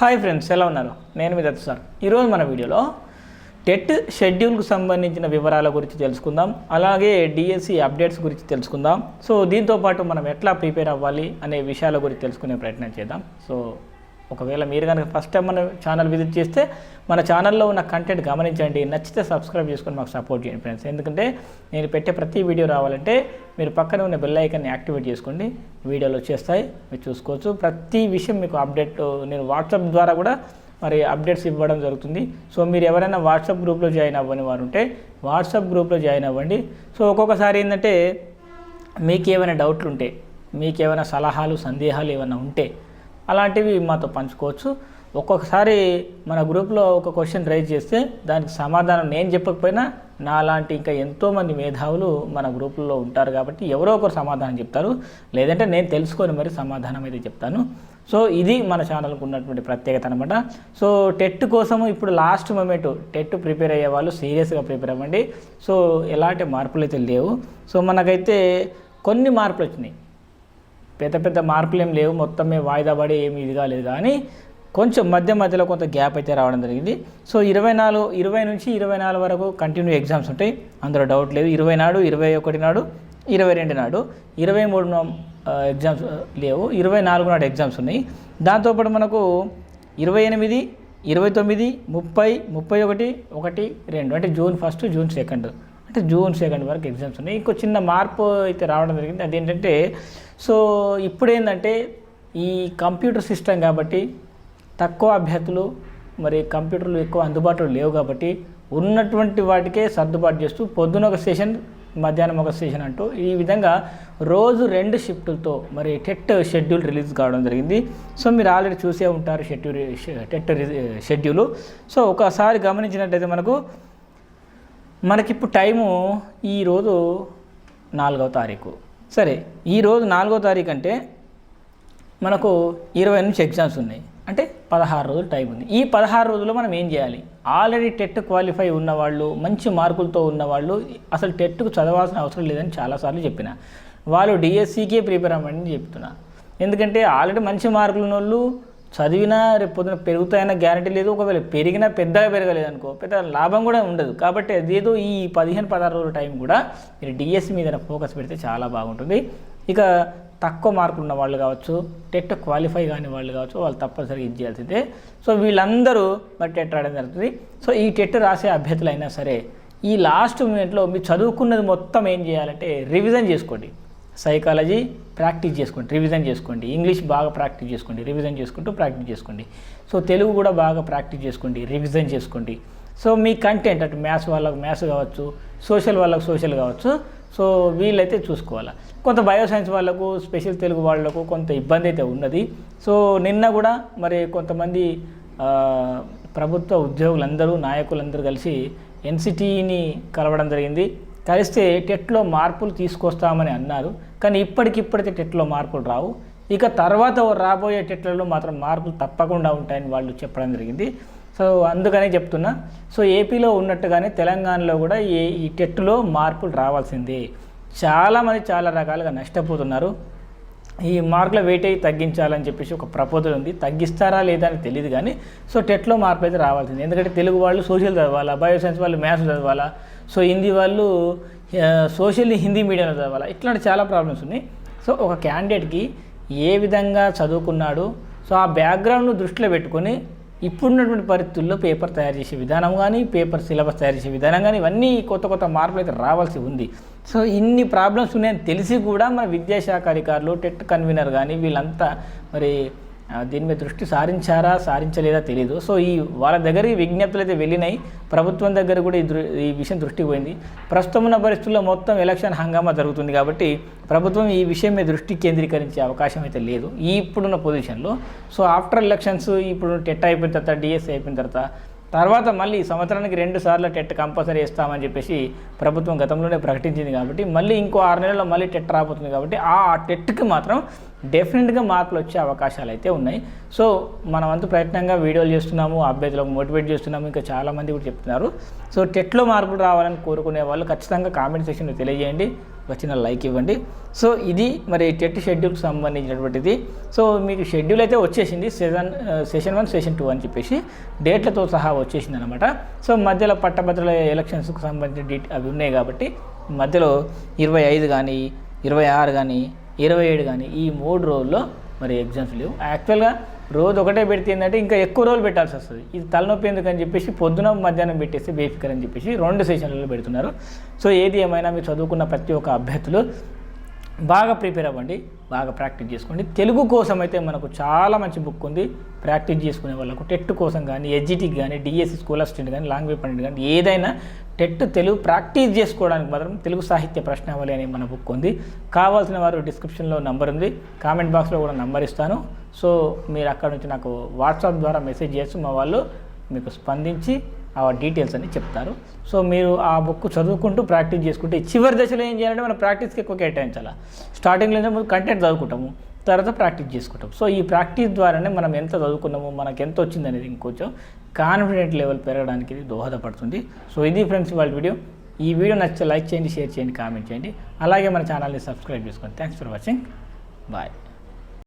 Hi friends ఎలా ఉన్నారు? నేను మీ సార్. ఈరోజు మన వీడియోలో టెట్ షెడ్యూల్కు సంబంధించిన వివరాల గురించి తెలుసుకుందాం. అలాగే డిఎస్సి అప్డేట్స్ గురించి తెలుసుకుందాం. సో దీంతో పాటు మనం ఎట్లా ప్రిపేర్ అవ్వాలి అనే విషయాల గురించి తెలుసుకునే ప్రయత్నం చేద్దాం. సో ఒకవేళ మీరు కనుక ఫస్ట్ టైం మన ఛానల్ విజిట్ చేస్తే మన ఛానల్లో ఉన్న కంటెంట్ గమనించండి నచ్చితే సబ్స్క్రైబ్ చేసుకొని మాకు సపోర్ట్ చేయండి ఫ్రెండ్స్ ఎందుకంటే నేను పెట్టే ప్రతి వీడియో రావాలంటే మీరు పక్కన ఉన్న బెల్ ఐకాన్ని యాక్టివేట్ చేసుకోండి. వీడియోలు వచ్చేస్తాయి మీరు చూసుకోవచ్చు. ప్రతి విషయం మీకు అప్డేట్ నేను వాట్సాప్ ద్వారా కూడా మరి అప్డేట్స్ ఇవ్వడం జరుగుతుంది. సో మీరు ఎవరైనా వాట్సాప్ గ్రూప్లో జాయిన్ అవ్వని వారు ఉంటే వాట్సాప్ గ్రూప్లో జాయిన్ అవ్వండి. సో ఒక్కొక్కసారి ఏంటంటే మీకు ఏమైనా డౌట్లు ఉంటే మీకు ఏమైనా సలహాలు సందేహాలు ఏమైనా ఉంటే అలాంటివి మాతో పంచుకోవచ్చు. ఒక్కొక్కసారి మన గ్రూప్లో ఒక క్వశ్చన్ రైజ్ చేస్తే దానికి సమాధానం నేను చెప్పకపోయినా నా లాంటి ఇంకా ఎంతోమంది మేధావులు మన గ్రూపుల్లో ఉంటారు కాబట్టి ఎవరో ఒకరు సమాధానం చెప్తారు. లేదంటే నేను తెలుసుకొని మరి సమాధానం అయితే చెప్తాను. సో ఇది మన ఛానల్కి ఉన్నటువంటి ప్రత్యేకత అనమాట సో టెట్ కోసము ఇప్పుడు లాస్ట్ మూమెంట్ టెట్ ప్రిపేర్ అయ్యే వాళ్ళు సీరియస్గా ప్రిపేర్ అవ్వండి. సో ఎలాంటి మార్పులు అయితే లేవు. సో మనకైతే కొన్ని మార్పులు వచ్చినాయి పెద్ద పెద్ద మార్పులు ఏం లేవు. మొత్తమే వాయిదా పడి ఏమి ఇది కాలేదు కానీ కొంచెం మధ్య మధ్యలో కొంత గ్యాప్ అయితే రావడం జరిగింది. సో ఇరవై నాలుగు ఇరవై నుంచి ఇరవై నాలుగు వరకు కంటిన్యూ ఎగ్జామ్స్ ఉంటాయి. అందులో డౌట్ లేదు. ఇరవై నాడు ఇరవై ఒకటి నాడు ఇరవై రెండు నాడు ఇరవై మూడు ఎగ్జామ్స్ లేవు. ఇరవై నాలుగు నాడు ఎగ్జామ్స్ ఉన్నాయి. దాంతోపాటు మనకు ఇరవై ఎనిమిది ఇరవై తొమ్మిది ముప్పై ముప్పై ఒకటి ఒకటి రెండు అంటే జూన్ ఫస్ట్ జూన్ సెకండ్. అంటే జూన్ సెకండ్ వరకు ఎగ్జామ్స్ ఉన్నాయి. ఇంకో చిన్న మార్పు అయితే రావడం జరిగింది. అదేంటంటే సో ఇప్పుడు ఏంటంటే ఈ కంప్యూటర్ సిస్టమ్ కాబట్టి తక్కువ అభ్యర్థులు మరి కంప్యూటర్లు ఎక్కువ అందుబాటులో లేవు కాబట్టి ఉన్నటువంటి వాటికే సర్దుబాటు చేస్తూ పొద్దున ఒక సెషన్ మధ్యాహ్నం ఒక సెషన్ అంటూ ఈ విధంగా రోజు రెండు షిఫ్టులతో మరి టెట్ షెడ్యూల్ రిలీజ్ కావడం జరిగింది. సో మీరు ఆల్రెడీ చూసే ఉంటారు షెడ్యూల్ టెట్ షెడ్యూలు. సో ఒకసారి గమనించినట్టయితే మనకు మనకిప్పుడు టైము ఈరోజు నాలుగవ తారీఖు. సరే ఈరోజు నాలుగో తారీఖు అంటే మనకు ఇరవై నుంచి ఎగ్జామ్స్ ఉన్నాయి. అంటే పదహారు రోజులు టైం ఉంది. ఈ పదహారు రోజుల్లో మనం ఏం చేయాలి? ఆల్రెడీ టెట్ క్వాలిఫై ఉన్నవాళ్ళు మంచి మార్కులతో ఉన్నవాళ్ళు అసలు టెట్కు చదవాల్సిన అవసరం లేదని చాలాసార్లు చెప్పిన. వాళ్ళు డిఎస్సికే ప్రిపేర్ అవ్వండి చెప్తున్నా. ఎందుకంటే ఆల్రెడీ మంచి మార్కులు ఉన్న వాళ్ళు చదివినా రేపు పొద్దున పెరుగుతాయన్న గ్యారంటీ లేదు. ఒకవేళ పెరిగినా పెద్దగా పెరగలేదు అనుకో పెద్ద లాభం కూడా ఉండదు. కాబట్టి అదేదో ఈ పదిహేను పదహారు రోజుల టైం కూడా మీరు డిఎస్సి మీద ఫోకస్ పెడితే చాలా బాగుంటుంది. ఇక తక్కువ మార్కులు ఉన్న వాళ్ళు కావచ్చు టెట్ క్వాలిఫై కాని వాళ్ళు కావచ్చు వాళ్ళు తప్పనిసరిగా ఇది చేయాల్సిందే. సో వీళ్ళందరూ మరి టెట్ రావడం జరుగుతుంది. సో ఈ టెట్ రాసే అభ్యర్థులు అయినా సరే ఈ లాస్ట్ మూమెంట్లో మీరు చదువుకున్నది మొత్తం ఏం చేయాలంటే రివిజన్ చేసుకోండి. సైకాలజీ ప్రాక్టీస్ చేసుకోండి రివిజన్ చేసుకోండి. ఇంగ్లీష్ బాగా ప్రాక్టీస్ చేసుకోండి రివిజన్ చేసుకుంటూ ప్రాక్టీస్ చేసుకోండి. సో తెలుగు కూడా బాగా ప్రాక్టీస్ చేసుకోండి రివిజన్ చేసుకోండి. సో మీ కంటెంట్ అటు మ్యాథ్స్ వాళ్ళకు మ్యాథ్స్ కావచ్చు సోషల్ వాళ్ళకు సోషల్ కావచ్చు. సో వీళ్ళైతే చూసుకోవాలి. కొంత బయో సైన్స్ వాళ్ళకు స్పెషల్ తెలుగు వాళ్ళకు కొంత ఇబ్బంది అయితే ఉన్నది. సో నిన్న కూడా మరి కొంతమంది ప్రభుత్వ ఉద్యోగులందరూ నాయకులందరూ కలిసి ఎన్సిటీని కలవడం జరిగింది. కలిస్తే టెట్లో మార్పులు తీసుకొస్తామని అన్నారు. కానీ ఇప్పటికిప్పటికే టెట్లో మార్పులు రావు. ఇక తర్వాత రాబోయే టెట్లలో మాత్రం మార్పులు తప్పకుండా ఉంటాయని వాళ్ళు చెప్పడం జరిగింది. సో అందుకనే చెప్తున్నా. సో ఏపీలో ఉన్నట్టుగానే తెలంగాణలో కూడా ఈ ఈ టెట్లో మార్పులు రావాల్సిందే. చాలామంది చాలా రకాలుగా నష్టపోతున్నారు. ఈ మార్కుల వెయిటేజ్ తగ్గించాలని చెప్పేసి ఒక ప్రపోజల్ ఉంది. తగ్గిస్తారా లేదా అని తెలియదు కానీ సో టెట్లో మార్పు అయితే రావాల్సింది. ఎందుకంటే తెలుగు వాళ్ళు సోషల్ చదవాలా బయో సైన్స్ వాళ్ళు మ్యాథ్స్ చదవాలా. సో హిందీ వాళ్ళు సోషల్ హిందీ మీడియంలో చదవాలి? ఇట్లాంటి చాలా ప్రాబ్లమ్స్ ఉన్నాయి. సో ఒక క్యాండిడేట్కి ఏ విధంగా చదువుకున్నాడు? సో ఆ బ్యాక్గ్రౌండ్ను దృష్టిలో పెట్టుకొని ఇప్పుడున్నటువంటి పరిస్థితుల్లో పేపర్ తయారు చేసే విధానం కానీ పేపర్ సిలబస్ తయారు చేసే విధానం కానీ ఇవన్నీ కొత్త కొత్త మార్పులు అయితే రావాల్సి ఉంది. సో ఇన్ని ప్రాబ్లమ్స్ ఉన్నాయని తెలిసి కూడా మన విద్యాశాఖ అధికారులు టెట్ కన్వీనర్ కానీ వీళ్ళంతా మరి దీని మీద దృష్టి సారించారా సారించలేదా తెలియదు సో ఈ వాళ్ళ దగ్గరికి విజ్ఞప్తులు అయితే వెళ్ళినాయి. ప్రభుత్వం దగ్గర కూడా ఈ ఈ విషయం దృష్టికి పోయింది. ప్రస్తుతం ఉన్న పరిస్థితుల్లో మొత్తం ఎలక్షన్ హంగామా జరుగుతుంది కాబట్టి ప్రభుత్వం ఈ విషయం మీద దృష్టి కేంద్రీకరించే అవకాశం అయితే లేదు. ఈ ఇప్పుడున్న పొజిషన్లో. సో ఆఫ్టర్ ఎలక్షన్స్ ఇప్పుడు టెట్ అయిపోయిన తర్వాత డిఎస్ అయిపోయిన తర్వాత తర్వాత మళ్ళీ సంవత్సరానికి రెండు సార్లు టెట్ కంపల్సరీ ఇస్తామని చెప్పేసి ప్రభుత్వం గతంలోనే ప్రకటించింది కాబట్టి మళ్ళీ ఇంకో ఆరు నెలల్లో మళ్ళీ టెట్ రాబోతుంది కాబట్టి ఆ టెట్కి మాత్రం డెఫినెట్గా మార్కులు వచ్చే అవకాశాలు అయితే ఉన్నాయి. సో మనం అంత ప్రయత్నంగా వీడియోలు చేస్తున్నాము అభ్యర్థులకు మోటివేట్ చేస్తున్నాము ఇంకా చాలామంది కూడా చెప్తున్నారు. సో టెట్లో మార్కులు రావాలని కోరుకునే వాళ్ళు ఖచ్చితంగా కామెంట్ సెక్షన్లో తెలియజేయండి. వచ్చిన లైక్ ఇవ్వండి. సో ఇది మరి టెట్ షెడ్యూల్కి సంబంధించినటువంటిది. సో మీకు షెడ్యూల్ అయితే వచ్చేసింది session session one session two అని చెప్పేసి డేట్లతో సహా వచ్చేసింది అనమాట సో మధ్యలో పట్టభద్రుల ఎలక్షన్స్కి సంబంధించిన డీట్ అవి ఉన్నాయి కాబట్టి మధ్యలో ఇరవై ఐదు కానీ ఇరవై ఆరు కానీ ఇరవై ఏడు కానీ ఈ మూడు రోజుల్లో మరి ఎగ్జామ్స్ లేవు. యాక్చువల్గా రోజు ఒకటే పెడితే ఏంటంటే ఇంకా ఎక్కువ రోజులు పెట్టాల్సి వస్తుంది. ఇది తలనొప్పి ఎందుకని అని చెప్పేసి పొద్దున మధ్యాహ్నం పెట్టేసి బేఫికర్ అని చెప్పేసి రెండు సెషన్లలో పెడుతున్నారు. సో ఏది ఏమైనా మీరు చదువుకున్న ప్రతి ఒక్క అభ్యర్థులు బాగా ప్రిపేర్ అవ్వండి బాగా ప్రాక్టీస్ చేసుకోండి. తెలుగు కోసం అయితే మనకు చాలా మంచి బుక్ ఉంది. ప్రాక్టీస్ చేసుకునే వాళ్ళకు టెట్ కోసం కానీ ఎడ్జిటికి కానీ డిఎస్సి స్కూల్ అసిస్టెంట్ కానీ లాంగ్వేజ్ పండిట్ కానీ ఏదైనా టెట్ తెలుగు ప్రాక్టీస్ చేసుకోవడానికి మాత్రం తెలుగు సాహిత్య ప్రశ్నావళి అనే మన బుక్ ఉంది. కావాల్సిన వారు డిస్క్రిప్షన్లో నంబర్ ఉంది. కామెంట్ బాక్స్లో కూడా నంబర్ ఇస్తాను. సో మీరు అక్కడ నుంచి నాకు వాట్సాప్ ద్వారా మెసేజ్ చేసి మా వాళ్ళు మీకు స్పందించి ఆ డీటెయిల్స్ అన్ని చెప్తారు. సో మీరు ఆ బుక్ చదువుకుంటూ ప్రాక్టీస్ చేసుకుంటే చివరి దశలో ఏం చేయాలంటే మనం ప్రాక్టీస్కి ఎక్కువ కేటాయించాలి. స్టార్టింగ్లో ముందు కంటెంట్ చదువుకుంటాము తర్వాత ప్రాక్టీస్ చేసుకుంటాం సో ఈ ప్రాక్టీస్ ద్వారానే మనం ఎంత చదువుకున్నాము మనకు ఎంత వచ్చింది అనేది ఇంకొంచెం కాన్ఫిడెంట్ లెవెల్ పెరగడానికి ఇది దోహదపడుతుంది. సో ఇది ఫ్రెండ్స్ వాళ్ళ వీడియో ఈ వీడియో నచ్చితే లైక్ చేయండి షేర్ చేయండి కామెంట్ చేయండి. అలాగే మన ఛానల్ని సబ్స్క్రైబ్ చేసుకోండి థ్యాంక్స్ ఫర్ వాచింగ్ బాయ్